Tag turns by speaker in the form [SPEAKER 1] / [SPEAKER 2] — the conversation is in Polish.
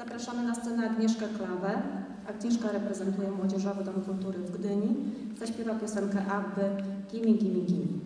[SPEAKER 1] Zapraszamy na scenę Agnieszkę Klawę. Agnieszka reprezentuje Młodzieżowy Dom Kultury w Gdyni. Zaśpiewa piosenkę Abby Gimi, Gimi, Gimi.